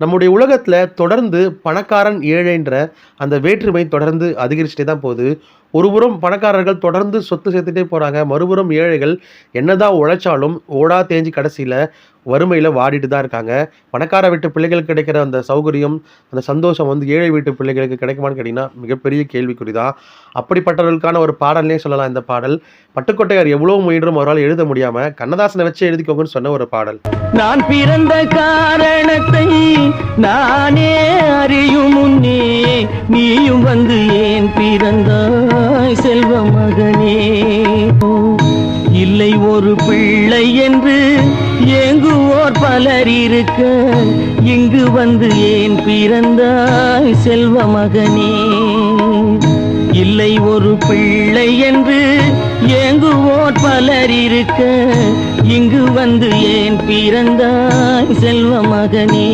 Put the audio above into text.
நம்முடைய உலகத்தில் தொடர்ந்து பணக்காரன், ஏழைன்ற அந்த வேற்றுமை தொடர்ந்து அதிகரிச்சுட்டே தான் போகுது. ஒருபுறம் பணக்காரர்கள் தொடர்ந்து சொத்து சேர்த்துட்டே போகிறாங்க மறுபுறம் ஏழைகள் என்னதான் உழைச்சாலும் ஓடா தேஞ்சு கடைசியில் வறுமையில் வாடிட்டு தான் இருக்காங்க. பணக்கார வீட்டு பிள்ளைகளுக்கு கிடைக்கிற அந்த சௌகரியம், அந்த சந்தோஷம் வந்து ஏழை வீட்டு பிள்ளைகளுக்கு கிடைக்குமான்னு கேட்டிங்கன்னா மிகப்பெரிய கேள்விக்குறி தான். அப்படிப்பட்டவர்களுக்கான ஒரு பாடல்னே சொல்லலாம் இந்த பாடல். பட்டுக்கோட்டையார் எவ்வளோ முயன்றும் அவரால் எழுத முடியாமல் கண்ணதாசனை வச்சு எழுதிக்கோங்கன்னு சொன்ன ஒரு பாடல். நான் பிறந்த காரணத்தை நானே அறியும் வந்து ஏன் பிறந்தாய் செல்வ மகனே? இல்லை ஒரு பிள்ளை என்று ஏங்குவோர் பலர் இருக்க இங்கு வந்து ஏன் பிறந்தாய் செல்வ மகனே? இல்லை ஒரு பிள்ளை என்று ஏங்குவோர் பலர் இருக்க இங்கு வந்து ஏன் பிறந்தாய் செல்வ மகனே?